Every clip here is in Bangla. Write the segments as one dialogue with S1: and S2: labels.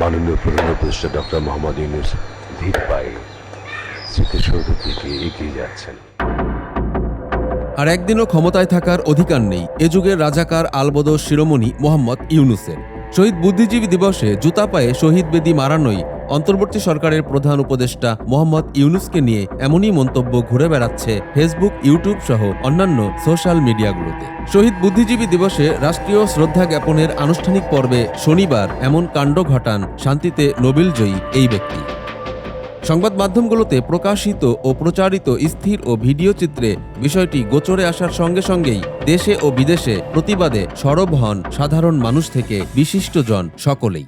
S1: মাননীয় প্রধান উপদেষ্টা ডক্টর মোহাম্মদ ইউনুস ধীর পায়ে স্মৃতিসৌধের দিকে এগিয়ে যাচ্ছেন।
S2: আর একদিনও ক্ষমতায় থাকার অধিকার নেই। এ যুগের রাজাকার আলবদ শিরোমণি মোহাম্মদ ইউনুসের। শহীদ বুদ্ধিজীবী দিবসে জুতা পায়ে শহীদ বেদি মারানোই অন্তর্বর্তী সরকারের প্রধান উপদেষ্টা মোহাম্মদ ইউনুসকে নিয়ে এমনই মন্তব্য ঘুরে বেড়াচ্ছে ফেসবুক, ইউটিউব সহ অন্যান্য সোশ্যাল মিডিয়াগুলোতে। শহীদ বুদ্ধিজীবী দিবসে রাষ্ট্রীয় শ্রদ্ধা জ্ঞাপনের আনুষ্ঠানিক পর্বে শনিবার এমন কাণ্ড ঘটান শান্তিতে নোবেলজয়ী এই ব্যক্তি। সংবাদ মাধ্যমগুলোতে প্রকাশিত ও প্রচারিত স্থির ও ভিডিও চিত্রে বিষয়টি গোচরে আসার সঙ্গে সঙ্গেই দেশে ও বিদেশে প্রতিবাদে সরব হন সাধারণ মানুষ থেকে বিশিষ্টজন সকলেই।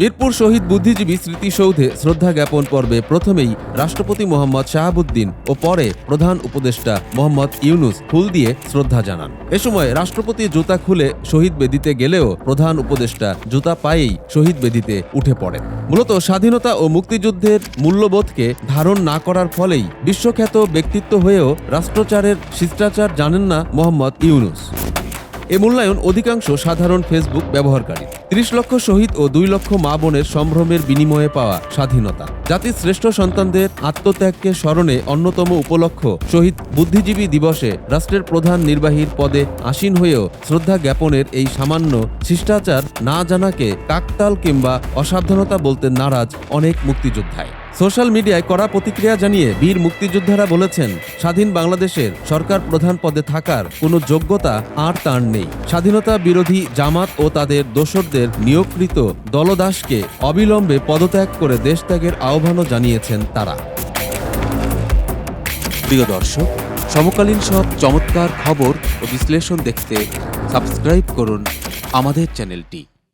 S2: মিরপুর শহীদ বুদ্ধিজীবী স্মৃতিসৌধে শ্রদ্ধা জ্ঞাপন পর্বে প্রথমেই রাষ্ট্রপতি মোহাম্মদ শাহাবুদ্দিন ও পরে প্রধান উপদেষ্টা মোহাম্মদ ইউনুস ফুল দিয়ে শ্রদ্ধা জানান। এ সময় রাষ্ট্রপতি জুতা খুলে শহীদ বেদিতে গেলেও প্রধান উপদেষ্টা জুতা পায়েই শহীদ বেদিতে উঠে পড়েন। মূলত স্বাধীনতা ও মুক্তিযুদ্ধের মূল্যবোধকে ধারণ না করার ফলেই বিশ্বখ্যাত ব্যক্তিত্ব হয়েও রাষ্ট্রচারের শিষ্টাচার জানেন না মোহাম্মদ ইউনুস। এ মূল্যায়ন অধিকাংশ সাধারণ ফেসবুক ব্যবহারকারী। ত্রিশ লক্ষ শহীদ ও দুই লক্ষ মা বোনের সম্ভ্রমের বিনিময়ে পাওয়া স্বাধীনতা। জাতির শ্রেষ্ঠ সন্তানদের আত্মত্যাগকে স্মরণে অন্যতম উপলক্ষ শহীদ বুদ্ধিজীবী দিবসে রাষ্ট্রের প্রধান নির্বাহীর পদে আসীন হয়েও শ্রদ্ধা জ্ঞাপনের এই সামান্য শিষ্টাচার না জানাকে কাকতাল কিংবা অসাবধানতা বলতে নারাজ অনেক মুক্তিযোদ্ধায় সোশ্যাল মিডিয়ায় কড়া প্রতিক্রিয়া জানিয়ে বীর মুক্তিযোদ্ধারা বলেছেন, স্বাধীন বাংলাদেশের সরকার প্রধান পদে থাকার কোনো যোগ্যতা আর তার নেই। স্বাধীনতা বিরোধী জামাত ও তাদের দোসরদের নিয়োগকৃত দলদাসকে অবিলম্বে পদত্যাগ করে দেশত্যাগের আহ্বানও জানিয়েছেন তারা। প্রিয় দর্শক, সমকালীন সব চমৎকার খবর ও বিশ্লেষণ দেখতে সাবস্ক্রাইব করুন আমাদের চ্যানেলটি।